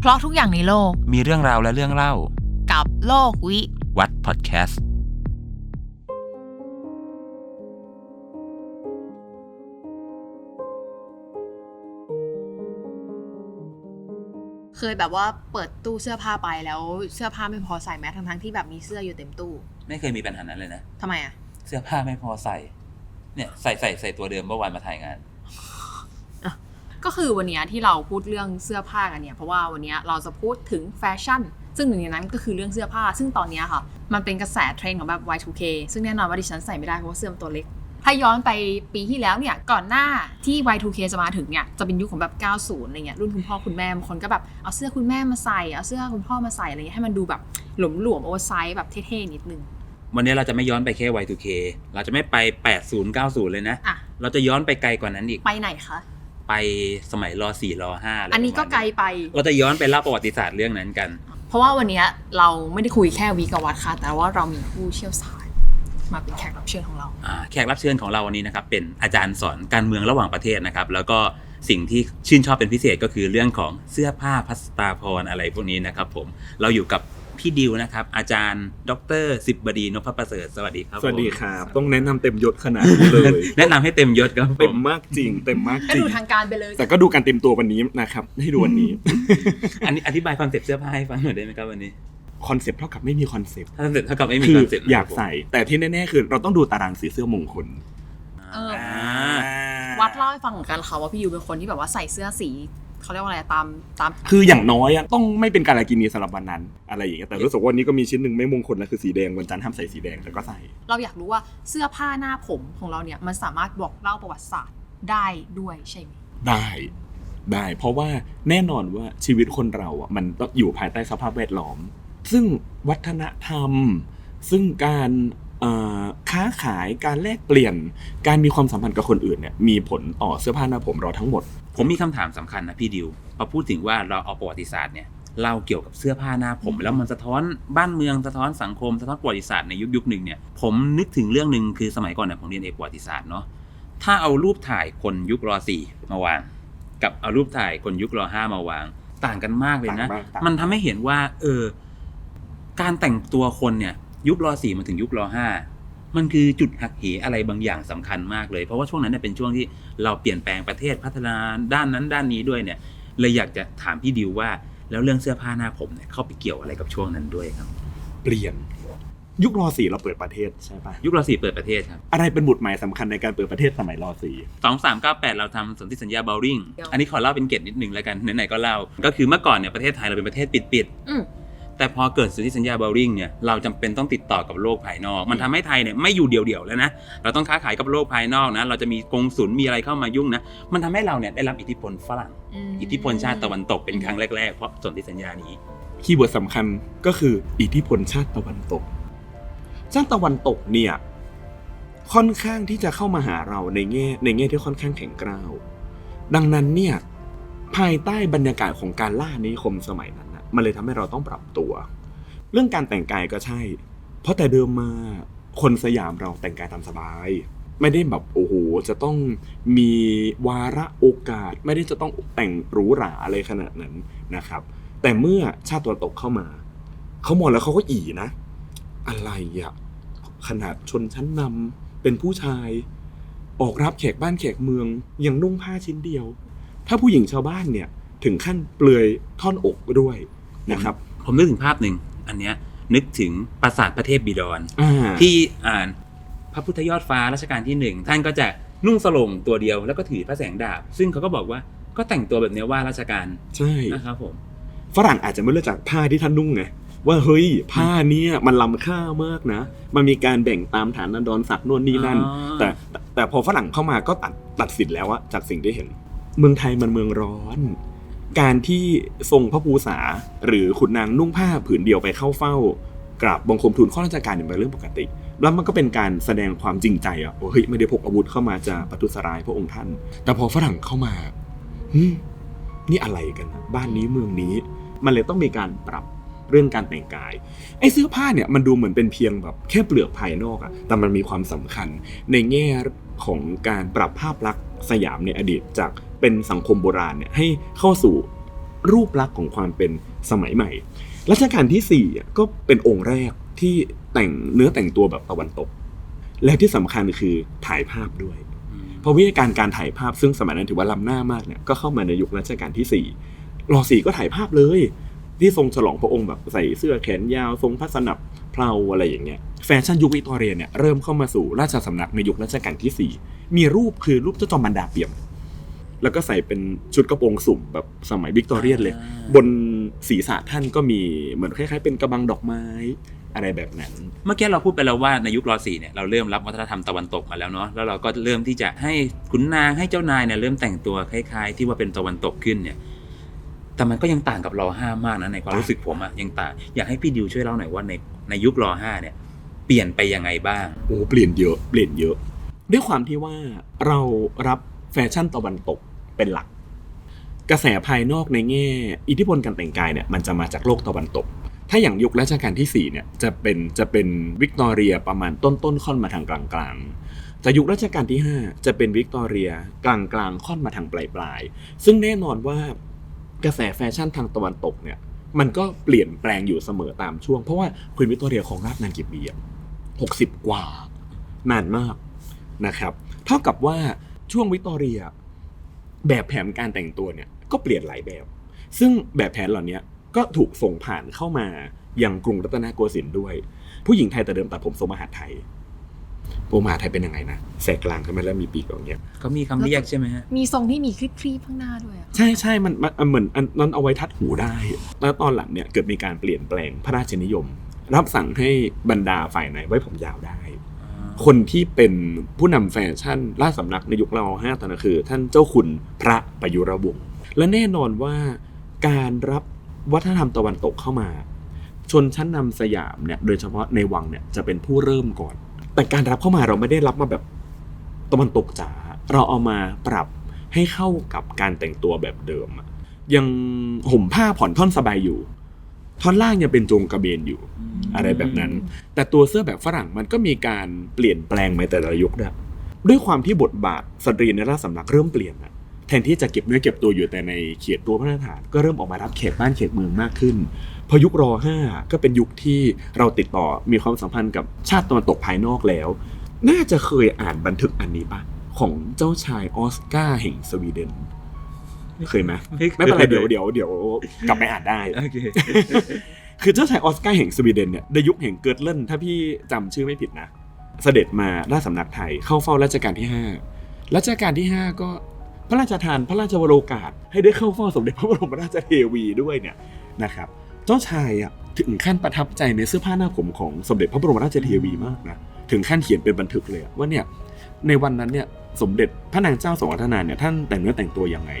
เพราะทุกอย่างในโลกมีเรื่องราวและเรื่องเล่า กับโลกวิวัดพอดแคสต์เคยแบบว่าเปิดตู้เสื้อผ้าไปแล้วเสื้อผ้าไม่พอใส่แม้ทั้งทั้งๆที่แบบมีเสื้ออยู่เต็มตู้ไม่เคยมีปัญหานั้นเลยนะ ทำไมอะ เสื้อผ้าไม่พอใส่ เนี่ยใส่ใส่ใส่ตัวเดิมเมื่อวานมาถ่ายงาน ก็คือวันเนี้ยที่เราพูดเรื่องเสื้อผ้ากันเนี่ยเพราะว่าวันเนี้ยเราจะพูดถึงแฟชั่น ซึ่งหนึ่งในนั้นก็คือเรื่องเสื้อผ้า ซึ่งตอนเนี้ยค่ะ มันเป็นกระแสเทรนด์ของแบบ Y2K ซึ่งแน่นอนว่าดิฉันใส่ไม่ได้เพราะว่าเสื้อมันตัวเล็ก ถ้าย้อนไปปีที่แล้วเนี่ยก่อนหน้าที่ Y2K จะมาถึงเนี่ยจะเป็นยุคของแบบ 90 อะไรเงี้ยรุ่นคุณพ่อคุณแม่บางคนก็แบบเอาเสื้อคุณแม่มาใส่เอาเสื้อคุณพ่อมาใส่อะไรเงี้ยให้มันดูแบบหลวมๆโอเวอร์ไซส์แบบเท่ๆนิดนึงวันนี้เราจะไม่ย้อนไปแค่ Y2K เราจะไม่ไป 80 90 เลยนะอะเราจะย้อนไปไกลกว่านั้นอีกไปไหนคะ ไปสมัยร4ร5อะไรอันนี้ก็ประมาณไกลไปเราจะย้อนไปเล่าประวัติศาสตร์เรื่องนั้นกัน เพราะว่าวันเนี้ยเราไม่ได้คุยแค่วีกบวัดค่ะ แต่ว่าเรามีผู้เชี่ยวชาญมาเป็นแขกรับเชิญของเราอ่าแขกรับเชิญของเราวันนี้นะครับเป็นอาจารย์สอนการเมืองระหว่างประเทศนะครับ แล้วก็สิ่งที่ชื่นชอบเป็นพิเศษก็คือเรื่องของเสื้อผ้าพัสตาพรอะไรพวกนี้นะครับผมเราอยู่กับ พี่ดิวนะครับ อาจารย์ ดรสิบบดีนพประเสริฐสวัสดีครับสวัสดีผมครับ ต้องแนะนำเต็มยศขนาดนี้เลย แนะนำให้เต็มยศครับผเต็มมมากจริง เต็มมากก็จริงดูทางการไปเลย แต่ก็ดูการเต็มตัววันนี้นะครับ ให้ดูวันนี้ อันนี้อธิบายคอนเซ็ปต์เสื้อผ้าให้ฟังหน่อยได้ไหมครับวันนี้คอนเซปต์เท่ากับไม่มีคอนเซปต์ถ้าเท่ากับไม่มีคืคออนเซ็ปต์อยากใส่ แต่ที่แน่ๆคือเราต้องดูตารางสีเสื้อมงคลเอออ่าวัดเล่าให้ฟังเหมือนกันค่ะว่าพี่ยูเป็นคนที่แบบว่าใส่เสื้อสี เขาเรียกว่าอะไรตามตามคืออย่างน้อยอะต้องไม่เป็นการากินีสำหรับวันนั้นอะไรอย่างเงี้ยแต่รู้สึกว่าวันนี้ก็มีชิ้นหนึ่งไม่มงคลแล้วคือสีแดงวันจันทร์ห้ามใส่สีแดงแต่ก็ใส่ เราอยากรู้ว่าเสื้อผ้าหน้าผมของเราเนี่ยมันสามารถบอกเล่าประวัติศาสตร์ได้ด้วยใช่ไหมได้ได้ เพราะว่าแน่นอนว่าชีวิตคนเราอะมันต้องอยู่ภายใต้สภาพแวดล้อม ซึ่งวัฒนธรรม ซึ่งการเอ่อ ค้าขายการแลกเปลี่ยน การมีความสัมพันธ์กับคนอื่นเนี่ยมีผลต่อเสื้อผ้าหน้าผมเราทั้งหมด ผมมีคำถามสำคัญนะพี่ดิวพอพูดถึงว่าเราเอาประวัติศาสตร์เนี่ยเล่าเกี่ยวกับเสื้อผ้าหน้าผม แล้วมันสะท้อนบ้านเมืองสะท้อนสังคมสะท้อนประวัติศาสตร์ในยุคยุคหนึ่งเนี่ยผมนึกถึงเรื่องหนึ่งคือสมัยก่อนเนี่ยผมเรียนเอกประวัติศาสตร์เนาะถ้าเอารูปถ่ายคนยุครอสี่มาวาง กับเอารูปถ่ายคนยุครอห้ามาวาง ต่างกันมากเลยนะต่างมากต่างมันทำให้เห็นว่า เออ การแต่งตัวคนเนี่ย ยุครอสี่มาถึงยุครอห้ามันคือจุดหักเหอะไรบางอย่างสำคัญมากเลย เพราะว่าช่วงนั้นเนี่ยเป็นช่วงที่เราเปลี่ยนแปลงประเทศพัฒนาด้านนั้นด้านนี้ด้วยเนี่ย เลยอยากจะถามพี่ดิวว่า แล้วเรื่องเสื้อผ้าหน้าผมเนี่ยเข้าไปเกี่ยวอะไรกับช่วงนั้นด้วยครับ เปลี่ยนยุครอสี่เราเปิดประเทศใช่ปะยุครอสี่เปิดประเทศครับอะไรเป็นบุตรหมายสำคัญในการเปิดประเทศสมัยรอสี่สองสามเก้าแปดเราทำสนธิสัญญาเบลริงอันนี้ขอเล่าเป็นเกร็ดนิดนึงแล้วกันไหนๆก็เล่าก็คือเมื่อก่อนเนี่ยประเทศไทยเราเป็นประเทศปิดๆอืม แต่พอเกิดสนธิสัญญาเบลริงเนี่ยเราจำเป็นต้องติดต่อกับโลกภายนอก มันทำให้ไทยเนี่ยไม่อยู่เดี่ยวๆแล้วนะเราต้องค้าขายกับโลกภายนอกนะเราจะมีกงสุลมีอะไรเข้ามายุ่งนะมันทำให้เราเนี่ยได้รับอิทธิพลฝรั่ง อิทธิพลชาติตะวันตกเป็นครั้งแรกๆเพราะสนธิสัญญานี้คีย์เวิร์ดสำคัญก็คืออิทธิพลชาติตะวันตก ชาติตะวันตกเนี่ยค่อนข้างที่จะเข้ามาหาเราในแง่ในแง่ที่ค่อนข้างแข็งกร้าว ดังนั้นเนี่ยภายใต้บรรยากาศของการล่านิคมสมัยนั้นนะ มันเลยทำให้เราต้องปรับตัว เรื่องการแต่งกายก็ใช่ เพราะแต่เดิมมาคนสยามเราแต่งกายตามสบาย ไม่ได้แบบโอ้โหจะต้องมีวาระโอกาส ไม่ได้จะต้องแต่งหรูหราอะไรขนาดนั้นนะครับ แต่เมื่อชาติตะวันตกเข้ามาเขามองแล้วเขาก็อีนะ อะไรอะขนาดชนชั้นนำเป็นผู้ชาย ออกรับแขกบ้านแขกเมืองยังนุ่งผ้าชิ้นเดียว ถ้าผู้หญิงชาวบ้านเนี่ยถึงขั้นเปลือยท่อนอกด้วย นะครับ ผมนึกถึงภาพหนึ่งอันเนี้ยนึกถึงปราสาทพระเทพบิดรอ่าที่อ่านพระพุทธยอดฟ้ารัชกาลที่หนึ่งท่านก็จะนุ่งสลงตัวเดียวแล้วก็ถือพระแสงดาบ ซึ่งเขาก็บอกว่าก็แต่งตัวแบบเนี้ยว่าราชการใช่นะครับผมฝรั่งอาจจะไม่รู้จักผ้าที่ท่านนุ่งไงว่าเฮ้ยผ้าเนี้ยมันล้ำค่ามากนะ มันมีการแบ่งตามฐานะดอนศักดิ์โน่นนี่นั่นอ๋อแต่แต่แต่พอฝรั่งเข้ามาก็ตัดตัดสินแล้วอะจากสิ่งที่เห็น เมืองไทยมันเมืองร้อน การที่ทรงพระภูษา หรือขุนนางนุ่งผ้าผืนเดียวไปเข้าเฝ้ากราบบังคมทูลข้าราชการเนี่ยเป็นเรื่องปกติ แล้วมันก็เป็นการแสดงความจริงใจอะว่าเฮ้ยไม่ได้พกอาวุธเข้ามาจะประทุษร้ายพระองค์ท่าน แต่พอฝรั่งเข้ามาหึนี่อะไรกันนะบ้านนี้เมืองนี้ มันเลยต้องมีการปรับเรื่องการแต่งกาย ไอ้เสื้อผ้าเนี่ยมันดูเหมือนเป็นเพียงแบบแค่เปลือกภายนอกอะแต่มันมีความสำคัญในแง่ของการปรับภาพลักษณ์สยามในอดีตจาก เป็นสังคมโบราณเนี่ยให้เข้าสู่รูปลักษณ์ของความเป็นสมัยใหม่รัชกาลที่สี่อะก็เป็นองค์แรกที่แต่งเนื้อแต่งตัวแบบตะวันตก และที่สำคัญคือถ่ายภาพด้วย เพราะวิธีการการถ่ายภาพซึ่งสมัยนั้นถือว่าล้ำหน้ามากเนี่ยก็เข้ามาในยุครัชกาลที่สี่รอสี่ก็ถ่ายภาพเลย ที่ทรงฉลองพระองค์แบบใส่เสื้อแขนยาวทรงพระสนับเพลาอะไรอย่างเงี้ยแฟชั่นยุควิกตอเรียเนี่ยเริ่มเข้ามาสู่ราชสำนักในยุครัชกาลที่สี่มีรูปคือรูปเจ้าจอมบรรดาเปี่ยม แล้วก็ใส่เป็นชุดกระโปรงสุ่มแบบสมัยวิกตอเรียนเลย บนศีรษะท่านก็มีเหมือนคล้ายๆ เป็นกระบังดอกไม้อะไรแบบนั้น เมื่อกี้เราพูดไปแล้วว่าในยุครอสี่เนี่ยเราเริ่มรับวัฒนธรรมตะวันตกมาแล้วเนาะแล้วเราก็เริ่มที่จะให้ขุนนางให้เจ้านายเนี่ยเริ่มแต่งตัวคล้าย ๆ ที่ว่าเป็นตะวันตกขึ้นเนี่ย แต่มันก็ยังต่างกับรอห้ามากนะในความรู้สึกผมอะยังต่างอยากให้พี่ดิวช่วยเล่าหน่อยว่าในในยุครอห้าเนี่ย เปลี่ยนไปยังไงบ้างโอ้เปลี่ยนเยอะเปลี่ยนเยอะ ด้วยความที่ว่าเรารับแฟชั่นตะวันตก เป็นหลัก กระแสภายนอกในแง่ อิทธิพลการแต่งกายเนี่ยมันจะมาจากโลกตะวันตก ถ้าอย่างยุครัชกาลที่4เนี่ยจะเป็นจะเป็นวิกตอเรียประมาณต้นต้นๆค่อนมาทางกลางกลางๆแต่ยุครัชกาลที่ 5 จะเป็นวิกตอเรียกลางกลางๆค่อนมาทางปลายปลายๆซึ่งแน่นอนว่ากระแสแฟชั่นทางตะวันตกเนี่ยมันก็เปลี่ยนแปลงอยู่เสมอตามช่วง เพราะว่าคุณวิกตอเรียของราชนานกี่ปีอะหกสิบกว่า นานมากนะครับ เท่ากับว่าช่วงวิกตอเรีย แบบแผนการแต่งตัวเนี่ยก็เปลี่ยนหลายแบบ ซึ่งแบบแผนเหล่านี้ก็ถูกส่งผ่านเข้ามายังกรุงรัตนโกสินทร์ด้วย ผู้หญิงไทยแต่เดิมตัดผมทรงมหาดไทยโปมหาดไทยเป็นยังไงนะแสกกลางใช่ไหมแล้วมีปีกอย่างเงี้ยเขามีคำเรียกใช่ไหมฮะมีทรงที่มีคลิปคลีบข้างหน้าด้วยอะใช่ใช่มันมันมันเหมือนอันนั้นเอาไว้ทัดหูได้ แล้วตอนหลังเนี่ยเกิดมีการเปลี่ยนแปลงพระราชนิยม รับสั่งให้บรรดาฝ่ายไหนไว้ผมยาวได้ คนที่เป็นผู้นำแฟชั่นราชสำนักในยุคเราห้าตอนนั้นคือ ท่านเจ้าคุณพระประยุรวงศ์และแน่นอนว่าการรับวัฒนธรรมตะวันตกเข้ามา ชนชั้นนำสยามเนี่ยโดยเฉพาะในวังเนี่ยจะเป็นผู้เริ่มก่อน แต่การรับเข้ามาเราไม่ได้รับมาแบบตะวันตกจ๋าเราเอามาปรับให้เข้ากับการแต่งตัวแบบเดิมยังห่มผ้าผ่อนท่อนสบายอยู่ ท่อนล่างยังเป็นโจงกระเบนอยู่อะไรแบบนั้น แต่ตัวเสื้อแบบฝรั่งมันก็มีการเปลี่ยนแปลงในแต่ละยุคด้วยด้วยความที่บทบาทสตรีในราชสำนักเริ่มเปลี่ยนอะแทนที่จะเก็บเนื้อเก็บตัวอยู่แต่ในเขียดตัวพระราชฐานก็เริ่มออกมารับเขตบ้านเขตเมืองมากขึ้น พอยุครอห้าก็เป็นยุคที่เราติดต่อมีความสัมพันธ์กับชาติตะวันตกภายนอกแล้ว น่าจะเคยอ่านบันทึกอันนี้ปะของเจ้าชายออสการ์แห่งสวีเดน เคยไหมไม่เป็นไรเดี๋ยวเดี๋ยวเดี๋ยวกลับไปอ่านได้โอเคคือเจ้าชายออสการ์แห่งสวีเดนเนี่ยในยุคแห่งเกิร์ตเลนถ้าพี่จำชื่อไม่ผิดนะ เสด็จมาราชสำนักไทยเข้าเฝ้ารัชกาลที่ 5 รัชกาลที่ 5 ก็พระราชทานพระราชวโรกาส ให้ได้เข้าเฝ้าสมเด็จพระบรมราชเทวีด้วยเนี่ยนะครับเจ้าชายอะถึงขั้นประทับใจในเสื้อผ้าหน้าผมของสมเด็จพระบรมราชเทวีมากนะถึงขั้นเขียนเป็นบันทึกเลยอะว่าเนี่ยในวันนั้นเนี่ยสมเด็จพระนางเจ้าสงวัฒนาเนี่ยท่านแต่งเนื้อแต่งตัวยังไง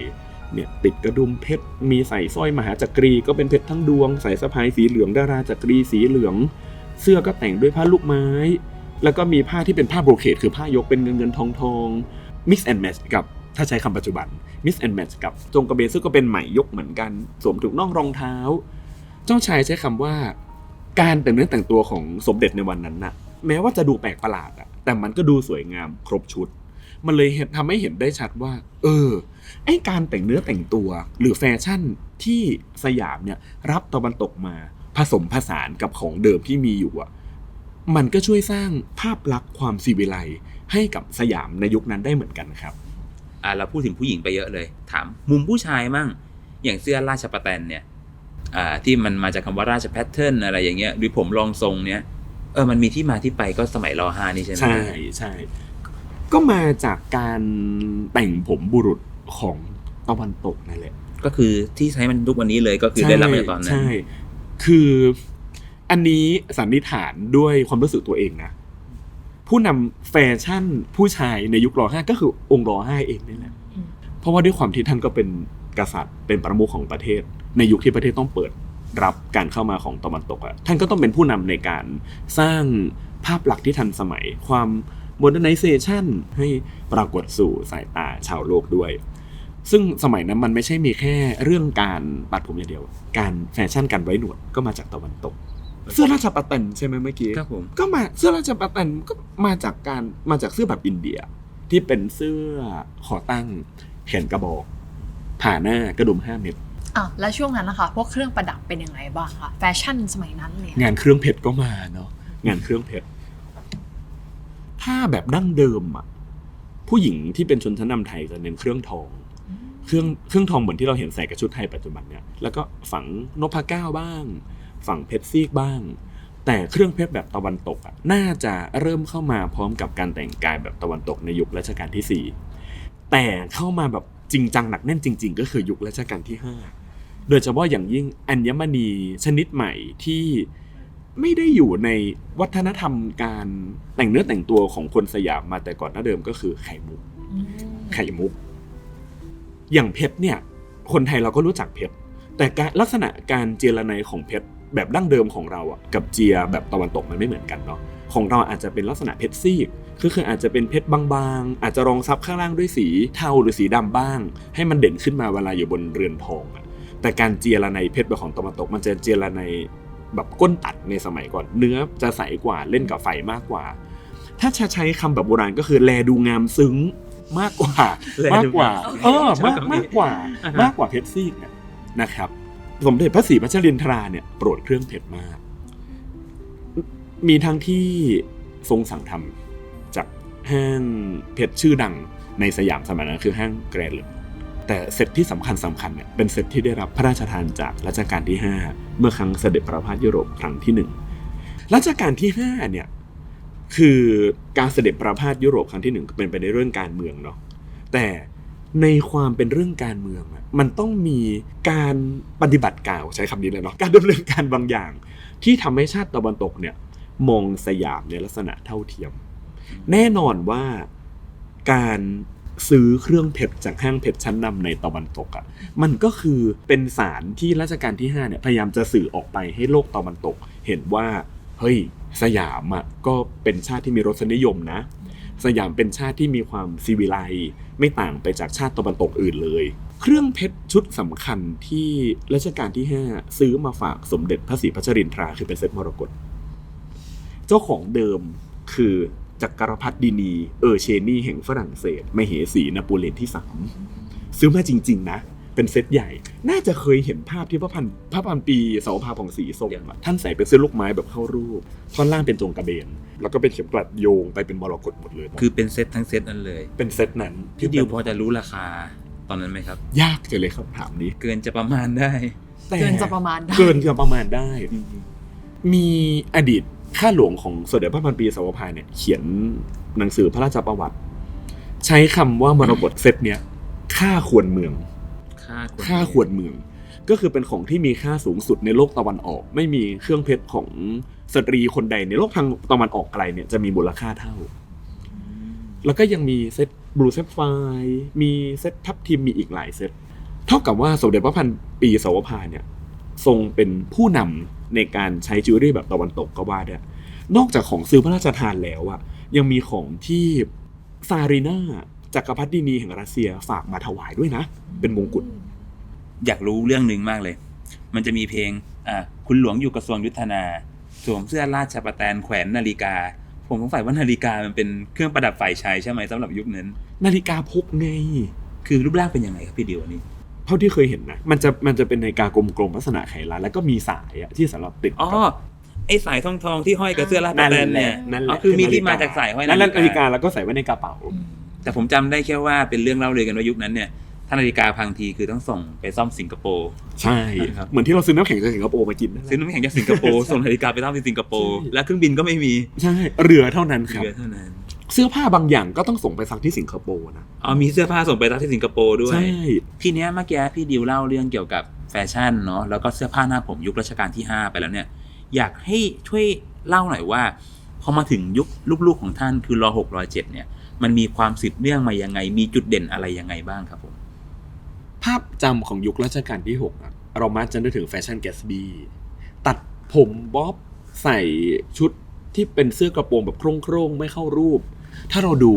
เนี่ยติดกระดุมเพชร มีใส่สร้อยมหาจักรีก็เป็นเพชรทั้งดวง ใส่สะพายสีเหลืองดาราจักรีสีเหลือง เสื้อก็แต่งด้วยผ้าลูกไม้ แล้วก็มีผ้าที่เป็นผ้าโบรเคดคือผ้ายกเป็นเงินเงินทองทอง mix and match กับถ้าใช้คำปัจจุบัน mix and match กับจงกระเบนซึ่งก็เป็นไหมยกเหมือนกัน สวมถุงน่องรองเท้า เจ้าชายใช้คำว่า การแต่งเนื้อแต่งตัวของสมเด็จในวันนั้นน่ะแม้ว่าจะดูแปลกประหลาดอะแต่มันก็ดูสวยงามครบชุด มันเลยเห็นทำให้เห็นได้ชัดว่า เออไอ้การแต่งเนื้อแต่งตัว หรือแฟชั่นที่สยามเนี่ยรับตะวันตกมาผสมผสานกับของเดิมที่มีอยู่อะมันก็ช่วยสร้างภาพลักษณ์ความซีวิไลซ์ให้กับสยามในยุคนั้นได้เหมือนกันครับอ่าเราพูดถึงผู้หญิงไปเยอะเลย ถามมุมผู้ชายมั่ง อย่างเสื้อราชประแตนเนี่ยอ่าที่มันมาจากคำว่าราชแพทเทิร์นอะไรอย่างเงี้ยหรือผมรองทรงเนี่ยเออมันมีที่มาที่ไปก็สมัยรอห้านี่ใช่ไหมใช่ใช่ ก็มาจากการแต่งผมบุรุษของตะวันตกนั่นแหละ ก็คือที่ใช้มันทุกวันนี้เลยก็คือได้รับมาจากตอนนั้นใช่คืออันนี้สันนิษฐานด้วยความรู้สึกตัวเองนะ ผู้นำแฟชั่นผู้ชายในยุครอห้าก็คือองค์รอห้าเองนี่แหละอืมเพราะว่าด้วยความที่ท่านก็เป็นกษัตริย์เป็นประมุขของประเทศ ในยุคที่ประเทศต้องเปิดรับการเข้ามาของตะวันตกอะท่านก็ต้องเป็นผู้นำในการสร้างภาพลักษณ์ที่ทันสมัยความ modernization ให้ปรากฏสู่สายตาชาวโลกด้วย ซึ่งสมัยนั้นมันไม่ใช่มีแค่เรื่องการตัดผมอย่างเดียว การแฟชั่นการไว้หนวดก็มาจากตะวันตก เสื้อราชปัตตันใช่ไหมเมื่อกี้ครับผมก็มาเสื้อราชปัตตันก็มาจากการมาจากเสื้อแบบอินเดีย ที่เป็นเสื้อขอตั้งแขนกระบอกผ่าหน้ากระดุมห้าเม็ดอะแล้วช่วงนั้นนะคะพวกเครื่องประดับเป็นยังไงบ้างคะแฟชั่นสมัยนั้นเลยอะงานเครื่องเพชรก็มาเนาะงานเครื่องเพชร ถ้าแบบดั้งเดิมอะผู้หญิงที่เป็นชนชั้นนำไทยจะเน้นเครื่องทอง เครื่องเครื่องทองเหมือนที่เราเห็นใส่กับชุดไทยปัจจุบันเนี่ยแล้วก็ฝังนพเก้าบ้าง ฝังเพชรซีกบ้าง แต่เครื่องเพชรแบบตะวันตกอะน่าจะเริ่มเข้ามาพร้อมกับการแต่งกายแบบตะวันตกในยุครัชกาลที่สี่แต่เข้ามาแบบจริงจังหนักแน่นจริง ๆ ก็คือยุครัชกาลที่ห้าโดยเฉพาะอย่างยิ่งอัญมณีชนิดใหม่ที่ ไม่ได้อยู่ในวัฒนธรรมการแต่งเนื้อแต่งตัวของคนสยามมาแต่ก่อนหน้าเดิมก็คือไข่มุกอืมไข่มุก อย่างเพชรเนี่ย คนไทยเราก็รู้จักเพชรแต่การลักษณะการเจรไนของเพชรแบบดั้งเดิมของเราอะกับเจียแบบตะวันตกมันไม่เหมือนกันเนาะของเราอาจจะเป็นลักษณะเพชรซีกคือคืออาจจะเป็นเพชรบางๆ อาจจะรองซับข้างล่างด้วยสีเทาหรือสีดำบ้าง ให้มันเด่นขึ้นมาเวลาอยู่บนเรือนทองอะแต่การเจียระไนเพชรแบบของตะวันตกมันจะเจียระไน แบบก้นตัดในสมัยก่อน เนื้อจะใสกว่าเล่นกับไฟมากกว่า ถ้าจะใช้คำแบบโบราณก็คือแลดูงามซึ้งมากกว่า มากกว่าเออมากมากกว่ามากกว่าเพชรซีกเนี่ยนะครับ สมเด็จพระศรีพัชรินทราเนี่ยโปรดเครื่องเพชรมาก มีทั้งที่ทรงสั่งทำจากห้างเพชรชื่อดังในสยามสมัยนั้นคือห้างแกรนด์เลย แต่เซตที่สำคัญสำคัญเนี่ยเป็นเซตที่ได้รับพระราชทานจากรัชกาลที่ 5 เมื่อครั้งเสด็จประพาสยุโรปครั้งที่หนึ่งรัชกาลที่5เนี่ยคือการเสด็จประพาสยุโรปครั้งที่หนึ่งเป็นไปในเรื่องการเมืองเนาะแต่ในความเป็นเรื่องการเมืองมันต้องมีการปฏิบัติกล่าวใช้คำนี้เลยเนาะการดำเนินการบางอย่าง ที่ทำให้ชาติตะวันตกเนี่ยมองสยามในลักษณะเท่าเทียม แน่นอนว่าการ ซื้อเครื่องเพชรจากห้างเพชรชั้นนำในตะวันตกอะ่ะมันก็คือเป็นสารที่รัชกาลที่5เนี่ยพยายามจะสื่อออกไปให้โลกตะวันตก เห็นว่าเฮ้ยสยามอะ่ะก็เป็นชาติที่มีรสนิยมนะ สยามเป็นชาติที่มีความซีวิไลไม่ต่างไปจากชาติตะวันตกอื่นเลย เครื่องเพชรชุดสำคัญที่รัชกาลที่ 5 ซื้อมาฝากสมเด็จพระศรีพัชรินทราคือเป็นเซตมรกตเจ้าของเดิมคือ จักรพรรดินี เออร์เชนีแห่งฝรั่งเศสมเหสีนโปเลียนที่สามซื้อมาจริง ๆ นะ เป็นเซตใหญ่ น่าจะเคยเห็นภาพที่พระพันพระพันปีเสาพาผ่องสีทรงอะท่านใส่เป็นเสื้อลูกไม้แบบเข้ารูป ท่อนล่างเป็นจงกระเบน แล้วก็เป็นเข็มกลัดโยงไปเป็นมรกตหมดเลย คือเป็นเซตทั้งเซตนั้นเลย เป็นเซตนั้นพี่ดิวพอจะรู้ราคาตอนนั้นไหมครับ ยากจังเลยครับถามนี้ เกินจะประมาณได้แต่เกินจะประมาณได้ เกินจะประมาณได้ มีอดีต ข้าหลวงของสมเด็จพระพันปีสาวพายเนี่ยเขียนหนังสือพระราชประวัติ ใช้คำว่ามรกตเซตเนี่ยค่าควรเมือง ค่าค่าควรเมือง ก็คือเป็นของที่มีค่าสูงสุดในโลกตะวันออก ไม่มีเครื่องเพชรของสตรีคนใดในโลกทางตะวันออกไกลเนี่ยจะมีมูลค่าเท่า แล้วก็ยังมีเซตบลูเซฟไฟมีเซตทับทิมมีอีกหลายเซตเท่ากับว่าสมเด็จพระพันปีสาวพาเนี่ยทรงเป็นผู้นำ ในการใช้จิวเวลรี่แบบตะวันตกก็ว่าได้นอกจากของซื้อพระราชทานแล้วอะยังมีของที่ซารีนาจักรพรรดินีแห่งรัสเซียฝากมาถวายด้วยนะ เป็นมงกุฎอยากรู้เรื่องหนึ่งมากเลย มันจะมีเพลงอ่าคุณหลวงอยู่กระทรวงยุทธนาสวมเสื้อราชประแตนแขวนนาฬิกา ผมสงสัยว่านาฬิกามันเป็นเครื่องประดับฝ่ายชายใช่ไหมสำหรับยุคนั้น นาฬิกาพกไงคือรูปร่างเป็นยังไงครับพี่ดิวอันนี้ เท่าที่เคยเห็นนะมันจะมันจะเป็นนาฬิกากลมๆลักษณะไขลันแล้วก็มีสายอะที่สำหรับติดอ๋อกับไอสายทองทองๆที่ห้อยกับเสื้อราชประแตนเนี่ยนั่นแหอ๋ละอคือมีนาฬิที่มาจากสายห้อยนั่นแหละนานาฬิฬิกากาแล้วก็ใส่ไว้ในกระเป๋า แต่ผมจำได้แค่ว่าเป็นเรื่องเล่าเลยกันว่ายุคนั้นเนี่ยถ้านาฬิกาพังทีคือต้องส่งไปซ่อมสิงคโปร์ ใช่ครับ เหมือนที่เราซื้อน้ำแข็งจากสิงคโปร์มากินนั่นแหละซื้อน้ำแข็งจากสิงคโปร์ส่งนาฬิกาไปซ่อมที่สิงคโปร์ใช่ และเครื่องบินก็ไม่มีใช่เรือเท่านั้นครับ เรือเท่านั้น เสื้อผ้าบางอย่างก็ต้องส่งไปซักที่สิงคโปร์นะอ๋อมีเสื้อผ้าส่งไปรับที่สิงคโปร์ด้วยใช่ทีเนี้ยเมื่อกี้พี่ดิวเล่าเรื่องเกี่ยวกับแฟชั่นเนาะแล้วก็เสื้อผ้าหน้าผมยุครัชกาลที่ 5 ไปแล้วเนี่ย อยากให้ช่วยเล่าหน่อยว่าพอมาถึงยุคลูกๆของท่านคือรอหกรอเจ็ดเนี่ย มันมีความสืบเนื่องมายังไง มีจุดเด่นอะไรยังไงบ้างครับผม ภาพจำของยุครัชกาลที่6อะเรามักจะนึกถึงแฟชั่นแกสบี้ตัดผมบ๊อบใส่ชุดที่เป็นเสื้อกระโปรงแบบโครงๆไม่เข้ารูป ถ้าเราดู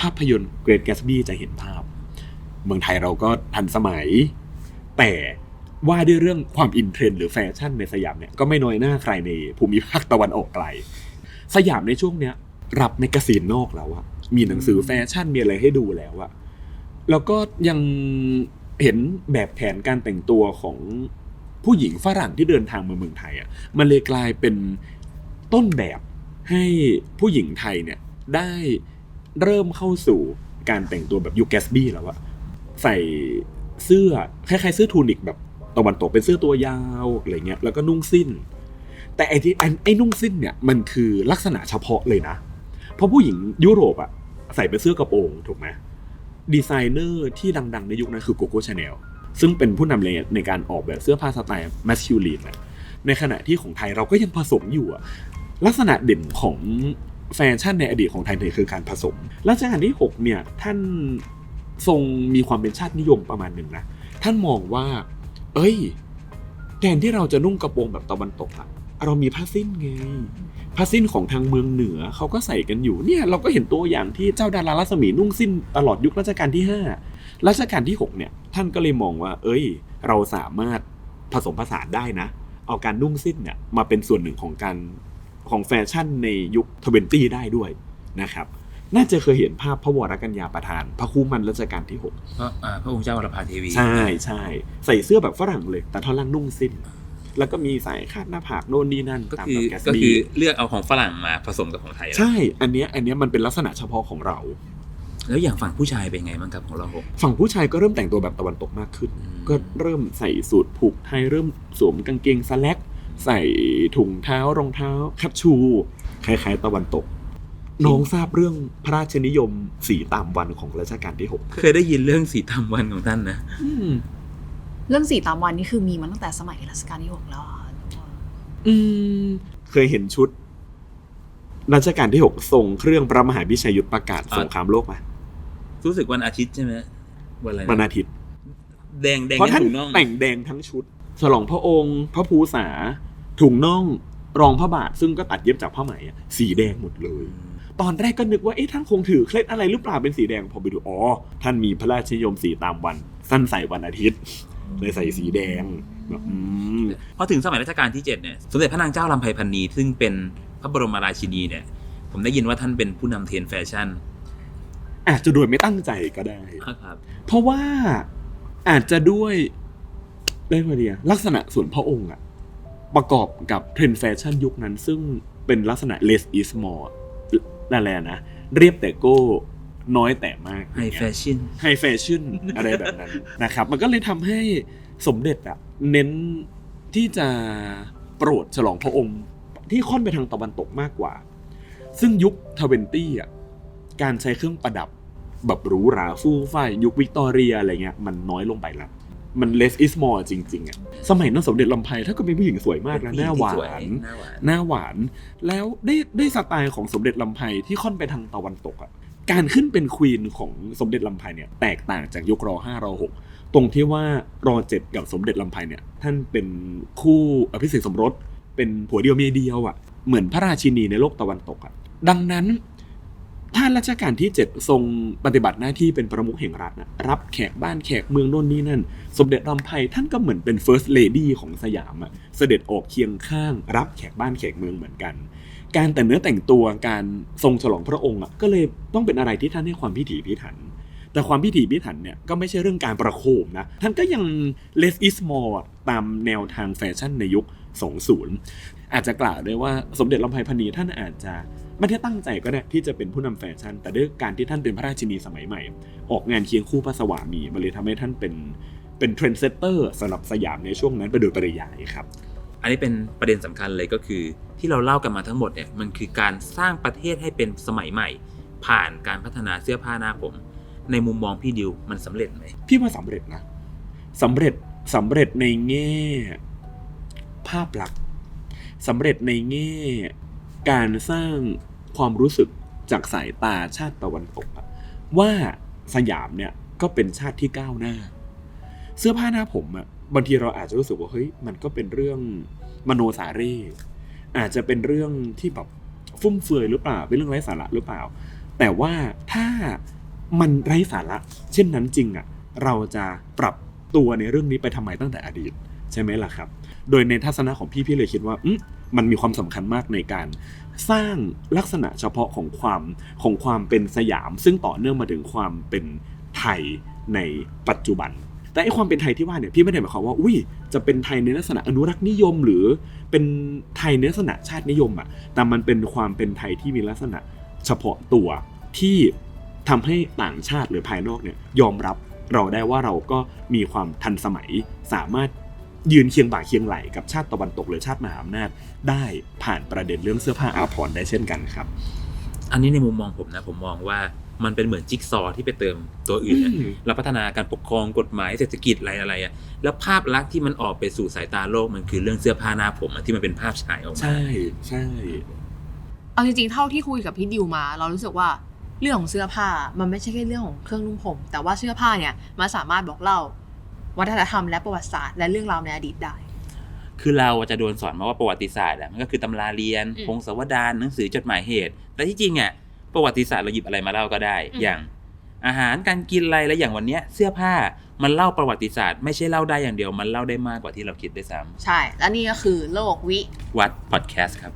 ภาพยนตร์เกรดแกสบี้จะเห็นภาพ เมืองไทยเราก็ทันสมัย แต่ว่าด้วยเรื่องความอินเทรนด์หรือแฟชั่นในสยามเนี่ยก็ไม่น้อยหน้าใครในภูมิภาคตะวันออกไกล สยามในช่วงเนี้ยรับแมกกาซีนนอกแล้วอะมีหนังสือแฟชั่นมีอะไรให้ดูแล้วอะแล้วก็ยังเห็นแบบแผนการแต่งตัวของผู้หญิงฝรั่งที่เดินทางมาเมืองไทยอะมันเลยกลายเป็นต้นแบบให้ผู้หญิงไทยเนี่ย ได้เริ่มเข้าสู่การแต่งตัวแบบยุคแกสบี้แล้วอะใส่เสื้อคล้ายๆเสื้อทูนิกแบบตะวันตกเป็นเสื้อตัวยาวอะไรเงี้ยแล้วก็นุ่งสิ้น แต่ไอ้ที่ไอ้ไอ้นุ่งสิ้นเนี่ยมันคือลักษณะเฉพาะเลยนะ เพราะผู้หญิงยุโรปอะใส่เป็นเสื้อกระโปรงถูกไหมดีไซเนอร์ที่ดังๆในยุคนั้นคือโกโก้ชาแนลซึ่งเป็นผู้นำเลยในการออกแบบเสื้อผ้าสไตล์แมสคิวลีนในขณะที่ของไทยเราก็ยังผสมอยู่อะลักษณะเด่นของ แฟชั่นในอดีตของไทยเนี่ยคือการผสมรัชกาลที่ 6 เนี่ยท่านทรงมีความเป็นชาตินิยมประมาณหนึ่งนะ ท่านมองว่า เอ้ยแทนที่เราจะนุ่งกระโปรงแบบตะวันตกอะเรามีผ้าสิ้นไงผ้าสิ้นของทางเมืองเหนือเขาก็ใส่กันอยู่เนี่ยเราก็เห็นตัวอย่างที่เจ้าดารารัศมีนุ่งสิ้นตลอดยุครัชกาลที่ 5 รัชกาลที่ 6 เนี่ย ท่านก็เลยมองว่า เอ้ย เราสามารถผสมผสานได้นะ เอาการนุ่งสิ้นเนี่ยมาเป็นส่วนหนึ่งของการ ของแฟชั่นในยุคทเวนตี้ได้ด้วยนะครับน่าจะเคยเห็นภาพพระวรกัญญาประธาน พระคู่มันรัชกาลที่6พระอ่าพระองค์เจ้าวรภาเทวีใช่ใช่ใส่เสื้อแบบฝรั่งเลย แต่ท่อนล่างนุ่งสิ้น แล้วก็มีสายคาดหน้าผากโน่นนี่นั่นก็ตามคือแบบแกสก็คืบี้อเลือกเอาของฝรั่งมาผสมกับของไทย ใช่ อันเนี้ยอันเนี้ยมันเป็นลักษณะเฉพาะของเรา แล้วอย่างฝั่งผู้ชายเป็นไงบ้างครับของเราหกฝั่งผู้ชายก็เริ่มแต่งตัวแบบตะวันตกมากขึ้นอืมก็เริ่มใส่สูทผูกไทยเริ่มสวมกางเกงสแล็ก ใส่ถุงเท้ารองเท้าแคปชู คล้ายๆ ตะวันตก น้องทราบเรื่องพระราชนิยมสีตามวันของรัชกาลที่หกเคยได้ยินเรื่องสีตามวันของท่านนะอืมเรื่องสี่ตามวันนี่คือมีมาตั้งแต่สมัยรัชกาลที่หกแล้วอะอืม เคยเห็นชุดรัชกาลที่หกทรงเครื่องพระมหาพิชัยยุทธประกาศอ่าสงครามโลกมารู้สึกวันอาทิตย์ใช่ไหมวันอะไรนะวันอาทิตย์ แดงแดงเพราะท่านถุงน่องแต่งแดงทั้งชุดฉลองพระองค์ พระภูษา ถุงน่องรองพระบาทซึ่งก็ตัดเย็บจากผ้าไหมอะสีแดงหมดเลย ตอนแรกก็นึกว่าเอ๊ะท่านคงถือเคล็ดอะไรหรือเปล่าเป็นสีแดงพอไปดูอ๋อท่านมีพระราชนิยมสีตามวันสั้นใส่วันอาทิตย์เลยใส่สีแดงแบบอืมพอถึงสมัยรัชกาลที่เจ็ดเนี่ยสมเด็จพระนางเจ้าลำไพพันนีซึ่งเป็นพระบรมราชินีเนี่ย ผมได้ยินว่าท่านเป็นผู้นำเทรนด์แฟชั่น อาจจะโดยไม่ตั้งใจก็ได้ครับ เพราะว่าอาจจะด้วยได้มาเดียลักษณะส่วนพระองค์อะ ประกอบกับเทรนด์แฟชั่นยุคนั้น ซึ่งเป็นลักษณะ less is more นั่นแหละนะ เรียบแต่โก้น้อยแต่มากไฮแฟชั่นไฮแฟชั่นอะไรแบบนั้นนะครับ มันก็เลยทำให้สมเด็จอะเน้นที่จะโปรดฉลองพระองค์ที่ค่อนไปทางตะวันตกมากกว่า ซึ่งยุคทเวนตี้อะการใช้เครื่องประดับแบบหรูหราฟู่ฟ้ายยุควิกตอเรียอะไรเงี้ยมันน้อยลงไปละ มัน less is more จริงๆอะสมัยนั้นสมเด็จลำไพถ้าก็เป็นผู้หญิงสวยมากนะหน้าหวานหน้าหวานหน้าหวาน แล้วได้ได้สไตล์ของสมเด็จลำไพที่ค่อนไปทางตะวันตกอะการขึ้นเป็นควีนของสมเด็จลำไพเนี่ยแตกต่างจากยุครห้ารหกตรงที่ว่ารอเจ็ดกับสมเด็จลำไพเนี่ยท่านเป็นคู่อภิเษกสมรส เป็นผัวเดียวเมียเดียวอะเหมือนพระราชินีในโลกตะวันตกอะดังนั้น ท่านรัชกาลที่ 7 ทรงปฏิบัติหน้าที่เป็นประมุขแห่งรัฐนะรับแขกบ้านแขกเมืองโน่นนี่นั่น สมเด็จลำไพท่านก็เหมือนเป็น first lady ของสยามอะเสด็จออกเคียงข้าง รับแขกบ้านแขกเมืองเหมือนกัน การแต่งเนื้อแต่งตัวการทรงฉลองพระองค์อะก็เลยต้องเป็นอะไรที่ท่านให้ความพิถีพิถัน แต่ความพิถีพิถันเนี่ยก็ไม่ใช่เรื่องการประโคมนะท่านก็ยัง less is more ตามแนวทางแฟชั่นในยุค 20 อาจจะกล่าวได้ว่าสมเด็จลำไพพรรณีท่านอาจจะ ไม่ได้ตั้งใจก็ได้ที่จะเป็นผู้นำแฟชั่น แต่ด้วยการที่ท่านเป็นพระราชินีสมัยใหม่ ออกงานเคียงคู่พระสวามีมันเลยทำให้ท่านเป็นเป็นเทรนด์เซตเตอร์สำหรับสยามในช่วงนั้นไปโดยปริยายครับ อันนี้เป็นประเด็นสำคัญเลยก็คือที่เราเล่ากันมาทั้งหมดเนี่ยมันคือการสร้างประเทศให้เป็นสมัยใหม่ ผ่านการพัฒนาเสื้อผ้าหน้าผม ในมุมมองพี่ดิวมันสำเร็จไหมพี่ว่าสำเร็จนะสำเร็จสำเร็จในแง่ภาพลักษณ์สำเร็จในแง่ การสร้างความรู้สึกจากสายตาชาติตะวันตกว่าสยามเนี่ยก็เป็นชาติที่ก้าวหน้า เสื้อผ้าหน้าผมอะบางทีเราอาจจะรู้สึกว่าเฮ้ยมันก็เป็นเรื่องมโนสาเร่อาจจะเป็นเรื่องที่แบบฟุ่มเฟือยหรือเปล่าเป็นเรื่องไร้สาระหรือเปล่า แต่ว่าถ้ามันไร้สาระ เช่นนั้นจริงอะเราจะปรับตัวในเรื่องนี้ไปทำไมตั้งแต่อดีต ใช่ไหมล่ะครับ โดยในทัศนะของพี่พี่เลยคิดว่าอื มันมีความสำคัญมากในการสร้างลักษณะเฉพาะของความของความเป็นสยาม ซึ่งต่อเนื่องมาถึงความเป็นไทยในปัจจุบัน แต่ไอความเป็นไทยที่ว่าเนี่ยพี่ไม่ได้หมายความว่าอุ้ยจะเป็นไทยในลักษณะอนุรักษ์นิยม หรือเป็นไทยในลักษณะชาตินิยมอะแต่มันเป็นความเป็นไทยที่มีลักษณะเฉพาะตัวที่ทำให้ต่างชาติหรือภายนอกเนี่ยยอมรับเราได้ว่าเราก็มีความทันสมัยสามารถ ยืนเคียงบ่าเคียงไหลกับชาติตะวันตกหรือชาติมหาอำนาจ ได้ผ่านประเด็นเรื่องเสื้อผ้าอาภรณ์ได้เช่นกันครับ อันนี้ในมุมมองผมนะผมมองว่ามันเป็นเหมือนจิ๊กซอว์ที่ไปเติมตัวอื่นนะอืมเราพัฒนาการปกครองกฎหมายเศรษฐกิจอะไรอะไรอะแล้วภาพลักษณ์ที่มันออกไปสู่สายตาโลกมันคือเรื่องเสื้อผ้าหน้าผมอะที่มันเป็นภาพฉายออกมาใช่ใช่เอาจริงๆเท่าที่คุยกับพี่ดิวมา เรารู้สึกว่าเรื่องของเสื้อผ้ามันไม่ใช่แค่เรื่องของเครื่องนุ่งห่มแต่ว่าเสื้อผ้าเนี่ยมันสามารถบอกเล่า วัฒนธรรมและประวัติศาสตร์และเรื่องราวในอดีตได้ คือเราจะโดนสอนมาว่าประวัติศาสตร์อะมันก็คือตำราเรียนอืมพงศาวดารหนังสือจดหมายเหตุ แต่ที่จริงอะประวัติศาสตร์เราหยิบอะไรมาเล่าก็ได้อืมอย่างอาหารการกินอะไรแล้วอย่างวันเนี้ยเสื้อผ้ามันเล่าประวัติศาสตร์ไม่ใช่เล่าได้อย่างเดียว มันเล่าได้มากกว่าที่เราคิดด้วยซ้ใช่ และนี่ก็คือโลกวิำวัดพอดแคสต์ครับ